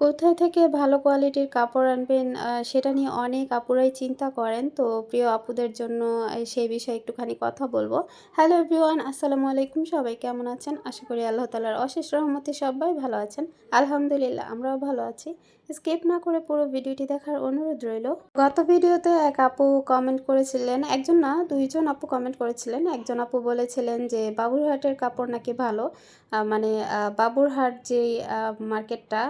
কোথায় থেকে ভালো কোয়ালিটির কাপড় আনবেন সেটা নিয়ে অনেক আপুরাই চিন্তা করেন। তো প্রিয় আপুদের জন্য সেই বিষয়ে একটুখানি কথা বলব হ্যালো এভরিওয়ান, আসসালামু আলাইকুম। সবাই কেমন আছেন? আশা করি আল্লাহ তালার অশেষ রহমতে সবাই ভালো আছেন। আলহামদুলিল্লাহ আমরাও ভালো আছি। স্কিপ না করে পুরো ভিডিওটি দেখার অনুরোধ রইল। গত ভিডিওতে এক আপু কমেন্ট করেছিলেন, একজন না দুইজন আপু কমেন্ট করেছিলেন। একজন আপু বলেছিলেন যে বাবুরহাটের কাপড় নাকি ভালো। মানে বাবুরহাট আ মার্কেটটা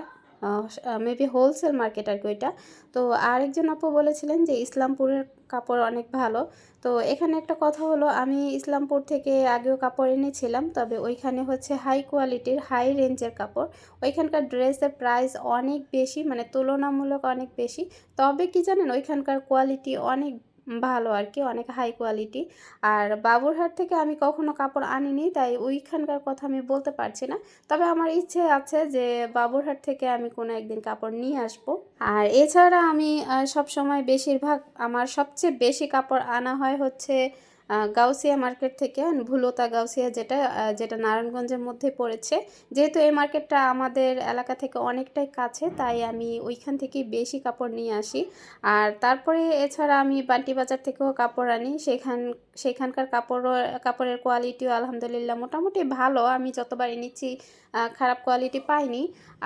মেবি হোলসেল মার্কেট আরকি ওইটা। তো আরেকজন আপু বলেছিলেন যে ইসলামপুরের কাপড় অনেক ভালো। তো এখানে একটা কথা হলো, আমি ইসলামপুর থেকে আগেও কাপড় এনেছিলাম। তবে ওইখানে হচ্ছে হাই কোয়ালিটির হাই রেঞ্জের কাপড়। ওইখানকার ড্রেসের প্রাইস অনেক বেশি মানে তুলনামূলক অনেক বেশি। তবে কি জানেন, ওইখানকার কোয়ালিটি অনেক ভালো আর কি, অনেক হাই কোয়ালিটি। আর বাবুরহাট থেকে আমি কখনো কাপড় আনিনি, তাই ওইখানকার কথা আমি বলতে পারছি না। তবে আমার ইচ্ছে আছে যে বাবুরহাট থেকে আমি কোনো একদিন কাপড় নিয়ে আসব আর এছাড়া আমি সব সবসময় বেশিরভাগ আমার সবচেয়ে বেশি কাপড় আনা হয় হচ্ছে গাউসিয়া মার্কেট থেকে, ভুলতা গাউসিয়া যেটা যেটা নারায়ণগঞ্জের মধ্যে পড়েছে। যেহেতু এই মার্কেটটা আমাদের এলাকা থেকে অনেকটাই কাছে, তাই আমি ওইখান থেকেই বেশি কাপড় নিয়ে আসি। আর তারপরে এছাড়া আমি বান্টি বাজার থেকেও কাপড় আনি। সেখান সেখানকার কাপড়ও কাপড়ের কোয়ালিটিও আলহামদুলিল্লাহ মোটামুটি ভালো। আমি যতবার এনেছি খারাপ কোয়ালিটি পাইনি।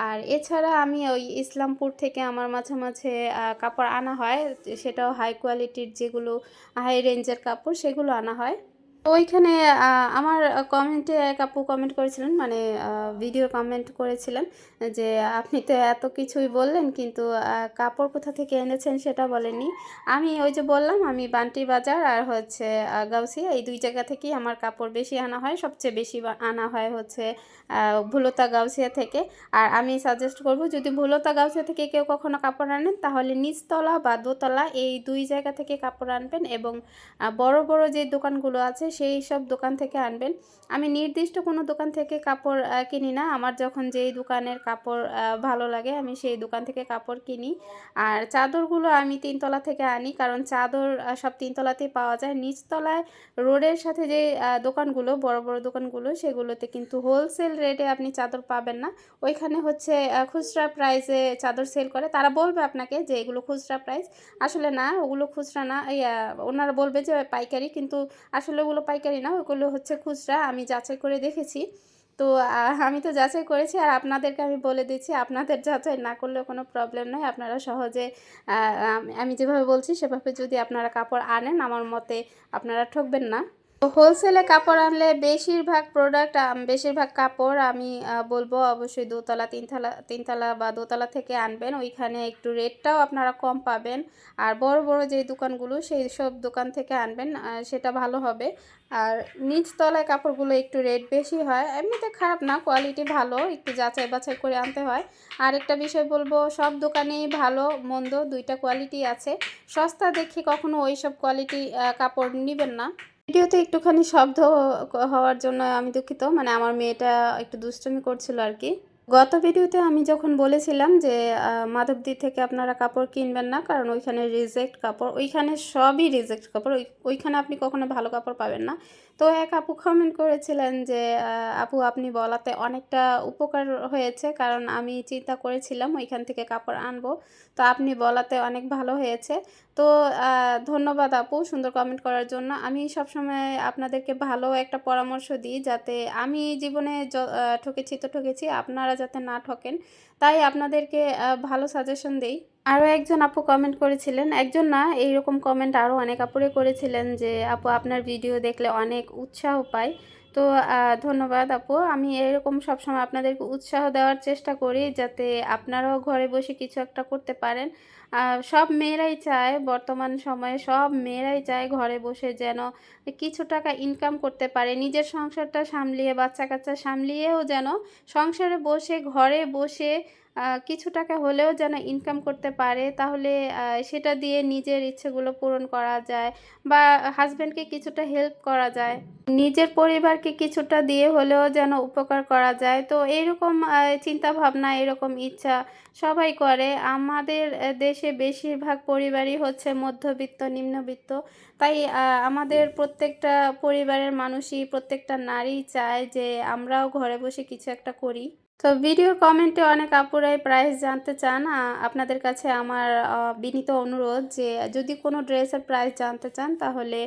আর এছাড়া আমি ওই ইসলামপুর থেকে আমার মাঝে, মাঝে কাপড় আনা হয়। সেটাও হাই কোয়ালিটির যেগুলো হাই রেঞ্জের কাপড় সেগুলো আনা হয়। ওইখানে আমার কমেন্টে এক আপু কমেন্ট করেছিলেন মানে ভিডিও কমেন্ট করেছিলেন যে, "আপনি তো এত কিছুই বললেন কিন্তু কাপড় কোথা থেকে এনেছেন সেটা বলেননি।" আমি ওই যে বললাম আমি বান্টি বাজার আর হচ্ছে গাউসিয়া এই দুই জায়গা থেকেই আমার কাপড় বেশি আনা হয়। সবচেয়ে বেশি আনা হয় হচ্ছে ভুলতা গাউসিয়া থেকে। আর আমি সাজেস্ট করব যদি ভুলতা গাউসিয়া থেকে কেউ কখনো কাপড় আনেন তাহলে নিচতলা বা দোতলা এই দুই জায়গা থেকে কাপড় আনবেন এবং বড়, বড় যে দোকানগুলো আছে সেই সব দোকান থেকে আনবেন। আমি নির্দিষ্ট কোনো দোকান থেকে কাপড় কিনি না। আমার যখন যেই দোকানের কাপড় ভালো লাগে আমি সেই দোকান থেকে কাপড় কিনি। আর চাদরগুলো আমি তিনতলা থেকে আনি কারণ চাদর সব তিনতলাতেই পাওয়া যায়। নিচতলায় রোডের সাথে যে দোকানগুলো বড়, বড় দোকানগুলো সেগুলোতে কিন্তু হোলসেল রেটে আপনি চাদর পাবেন না। ওইখানে হচ্ছে খুচরা প্রাইসে চাদর সেল করে। তারা বলবে আপনাকে যে এগুলো খুচরা প্রাইস। আসলে না ওগুলো খুচরা না ওনারা বলবে যে পাইকারি কিন্তু আসলে ওগুলো পাইকারি না, ওগুলো হচ্ছে খুচরা। আমি যাচাই করে দেখেছি। তো আমি তো যাচাই করেছি আর আপনাদেরকে আমি বলে দিচ্ছি, আপনাদের যাচাই না করলেও কোনো প্রবলেম নয় আপনারা সহজে আমি যেভাবে বলছি, সেভাবে যদি আপনারা কাপড় আনেন, আমার মতে আপনারা ঠকবেন না। হোলসেলে কাপড় আনলে বেশিরভাগ প্রোডাক্ট বেশিরভাগ কাপড় আমি বলব অবশ্যই দোতলা, তিনতলা তিনতলা বা দোতলা থেকে আনবেন। ওইখানে একটু রেটটাও আপনারা কম পাবেন। আর বড়, বড় যে দোকানগুলো সেই সব দোকান থেকে আনবেন সেটা ভালো হবে। আর নিচতলায় কাপড়গুলো একটু রেট বেশি হয়। এমনিতে খারাপ না কোয়ালিটি ভালো। একটু যাচাই বাছাই করে আনতে হয়। আরেকটা বিষয় বলব সব দোকানেই ভালো মন্দ দুইটা কোয়ালিটি আছে। সস্তা দেখে কখনো ওই সব কোয়ালিটি কাপড় নেবেন না। ভিডিওতে একটুখানি শব্দ হওয়ার জন্য আমি দুঃখিত। মানে আমার মেয়েটা একটু দুষ্টুমি করছিল আরকি। গত ভিডিওতে আমি যখন বলেছিলাম যে মাধবদী থেকে আপনারা কাপড় কিনবেন না, কারণ ওইখানে রিজেক্ট কাপড়। ওইখানে সবই রিজেক্ট কাপড়। ওই, ওইখানে আপনি কখনো ভালো কাপড় পাবেন না। তো এক আপু কমেন্ট করেছিলেন যে আপু আপনি বলাতে অনেকটা উপকার হয়েছে। কারণ আমি চিন্তা করেছিলাম ওইখান থেকে কাপড় আনব। তো আপনি বলাতে অনেক ভালো হয়েছে। তো ধন্যবাদ আপু সুন্দর কমেন্ট করার জন্য। আমি সবসময় আপনাদেরকে ভালো একটা পরামর্শ দিই, যাতে আমি জীবনে ঠকেছি তো ঠকেছি, আপনারা যাতে না ঠকেন। তাই আপনাদেরকে ভালো সাজেশন দেই। আরও একজন আপু কমেন্ট করেছিলেন, একজন না এইরকম কমেন্ট আরও অনেক আপুরে করেছিলেন যে আপু আপনার ভিডিও দেখলে অনেক উৎসাহ পায় তো ধন্যবাদ আপু। আমি এরকম সবসময় আপনাদেরকে উৎসাহ দেওয়ার চেষ্টা করি যাতে আপনারাও ঘরে বসে কিছু একটা করতে পারেন। সব মেয়েরাই চায় বর্তমান সময়ে, সব মেয়েরাই চায় ঘরে বসে যেন কিছু টাকা ইনকাম করতে পারে। নিজের সংসারটা সামলিয়ে, বাচ্চা-কাচ্চা সামলিয়েও যেন সংসারে বসে, ঘরে বসে কিছু টাকা হলেও যেন ইনকাম করতে পারে তাহলে সেটা দিয়ে নিজের ইচ্ছেগুলো পূরণ করা যায় বা হাজব্যান্ডকে কিছুটা হেল্প করা যায়। নিজের পরিবারকে কিছুটা দিয়ে হলেও যেন উপকার করা যায়। তো এইরকম আ চিন্তাভাবনা এরকম ইচ্ছা সবাই করে। আমাদের দেশে বেশিরভাগ পরিবারই হচ্ছে মধ্যবিত্ত, নিম্নবিত্ত। তাই আমাদের প্রত্যেকটা পরিবারের মানুষই প্রত্যেকটা নারীই চায় যে আমরাও ঘরে বসে কিছু একটা করি। তো ভিডিওর কমেন্টে অনেক আপুরাই প্রাইস জানতে চান। আপনাদের কাছে আমার বিনীত অনুরোধ যে, যদি কোনো ড্রেসের প্রাইস জানতে চান, তাহলে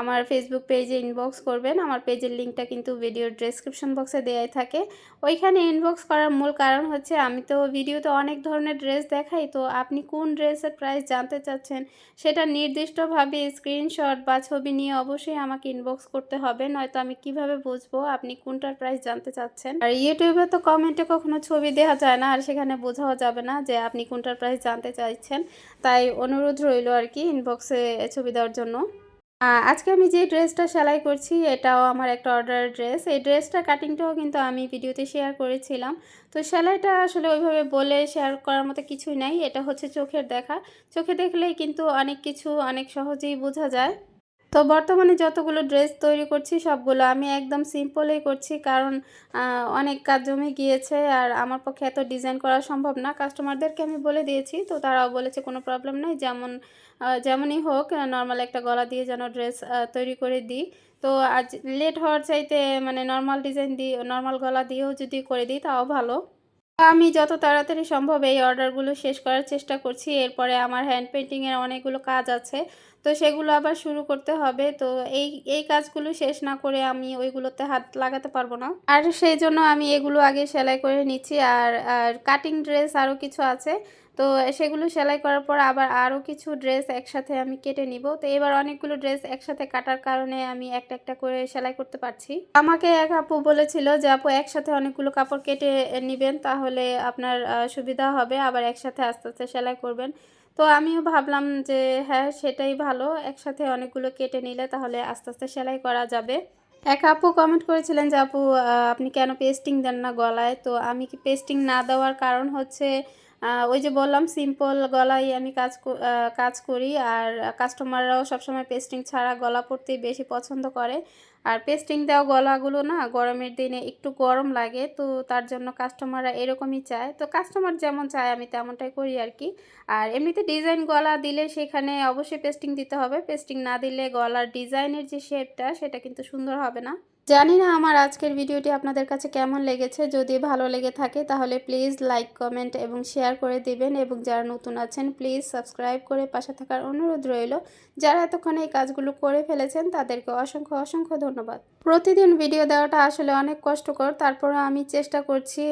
আমার ফেসবুক পেজে ইনবক্স করবেন। আমার পেজের লিঙ্কটা কিন্তু ভিডিওর ডেসক্রিপশন বক্সে দেওয়াই থাকে। ওইখানে ইনবক্স করার মূল কারণ হচ্ছে, আমি তো ভিডিওতে অনেক ধরনের ড্রেস দেখাই, তো আপনি কোন ড্রেসের প্রাইস জানতে চাচ্ছেন, সেটা নির্দিষ্টভাবে স্ক্রিনশট বা ছবি নিয়ে অবশ্যই আমাকে ইনবক্স করতে হবে। নয়তো আমি কীভাবে বুঝব আপনি কোনটার প্রাইস জানতে চাচ্ছেন। আর ইউটিউবে তো কমেন্টে কখনো ছবি দেওয়া যায় না আর সেখানে বোঝাও যাবে না যে আপনি কোনটার প্রাইস জানতে চাইছেন তাই অনুরোধ রইল আর কি ইনবক্সে ছবি দেওয়ার জন্য আজকে আমি যে ড্রেসটা সেলাই করছি এটাও আমার একটা অর্ডারের ড্রেস। এই ড্রেসটার কাটিংটাও কিন্তু আমি ভিডিওতে শেয়ার করেছিলাম। তো সেলাইটা আসলে ওইভাবে বলে শেয়ার করার মতো কিছুই নাই। এটা হচ্ছে চোখের দেখা। চোখে দেখলেই কিন্তু অনেক কিছু অনেক সহজেই বোঝা যায়। তো বর্তমানে যতগুলো ড্রেস তৈরি করছি, সবগুলো আমি একদম সিম্পলেই করছি। কারণ অনেক কাজ জমে গিয়েছে আর আমার পক্ষে এত ডিজাইন করা সম্ভব না। কাস্টমারদেরকে আমি বলে দিয়েছি, তো তারাও বলেছে কোনো প্রবলেম নেই। যেমন যেমনই হোক নর্মাল একটা গলা দিয়ে যেন ড্রেস তৈরি করে দিই। তো আজ লেট হওয়ার চাইতে মানে নর্মাল ডিজাইন দিয়ে নর্মাল গলা দিয়েও যদি করে দিই, তাও ভালো। আমি যত তাড়াতাড়ি সম্ভব এই অর্ডারগুলো শেষ করার চেষ্টা করছি। এরপরে আমার হ্যান্ড পেন্টিংয়ের অনেকগুলো কাজ আছে। তো সেগুলো আবার শুরু করতে হবে। তো এই এই কাজগুলো শেষ না করে আমি ওইগুলোতে হাত লাগাতে পারব না। আর সেই জন্য আমি এগুলো আগে সেলাই করে নিচ্ছি। আর আর কাটিং ড্রেস আরও কিছু আছে। তো সেগুলো সেলাই করার পর আবার আরও কিছু ড্রেস একসাথে আমি কেটে নিব। তো এবার অনেকগুলো ড্রেস একসাথে কাটার কারণে আমি একটা একটা করে সেলাই করতে পারছি। আমাকে এক আপু বলেছিল যে, আপু, একসাথে অনেকগুলো কাপড় কেটে নেবেন তাহলে আপনার সুবিধা হবে। আবার একসাথে আস্তে আস্তে সেলাই করবেন। তো আমিও ভাবলাম যে হ্যাঁ সেটাই ভালো। একসাথে অনেকগুলো কেটে নিলে তাহলে আস্তে আস্তে সেলাই করা যাবে। এক আপু কমেন্ট করেছিলেন যে, আপু আপনি কেন পেস্টিং দেন না গলায়? তো আমি কি পেস্টিং না দেওয়ার কারণ হচ্ছে ওই যে বললাম সিম্পল গলায় আমি কাজ কাজ করি আর কাস্টমাররাও সবসময় পেস্টিং ছাড়া গলা পরতেই বেশি পছন্দ করে। আর পেস্টিং দেওয়া গলাগুলো না গরমের দিনে একটু গরম লাগে, তো তার জন্য কাস্টমাররা এরকমই চায়। তো কাস্টমার যেমন চায়, আমি তেমনটাই করি আর কি। আর এমনিতে ডিজাইন গলা দিলে সেখানে অবশ্যই পেস্টিং দিতে হবে। পেস্টিং না দিলে গলার ডিজাইনের যে শেপটা সেটা কিন্তু সুন্দর হবে না। জানি না আমার আজকের ভিডিওটি আপনাদের কাছে কেমন লেগেছে। যদি ভালো লেগে থাকে তাহলে প্লিজ লাইক কমেন্ট এবং শেয়ার করে দিবেন এবং যারা নতুন আছেন প্লিজ সাবস্ক্রাইব করে পাশে থাকার অনুরোধ রইল। যারা এতক্ষণ এই কাজগুলো করে ফেলেছেন তাদেরকে অসংখ্য অসংখ্য ধন্যবাদ। প্রতিদিন ভিডিও দেওয়াটা আসলে অনেক কষ্টকর। তারপরে আমি চেষ্টা করছি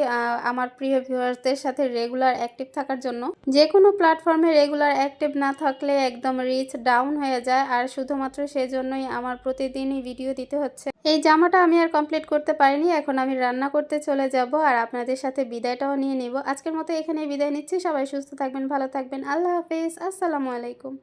আমার প্রিয় ভিউয়ার্সদের সাথে রেগুলার অ্যাক্টিভ থাকার জন্য। যে কোনো প্ল্যাটফর্মে রেগুলার অ্যাক্টিভ না থাকলে একদম রিচ ডাউন হয়ে যায়। আর শুধুমাত্র সেজন্যই আমার প্রতিদিনই ভিডিও দিতে হচ্ছে। এই জামাটা আমি আর কমপ্লিট করতে পারিনি, এখন আমি রান্না করতে চলে যাব আর আপনাদের সাথে বিদায়টাও নিয়ে নিব। আজকের মতো এখানে বিদায় নিচ্ছি, সবাই সুস্থ থাকবেন, ভালো থাকবেন, আল্লাহ হাফিজ, আসসালামু আলাইকুম।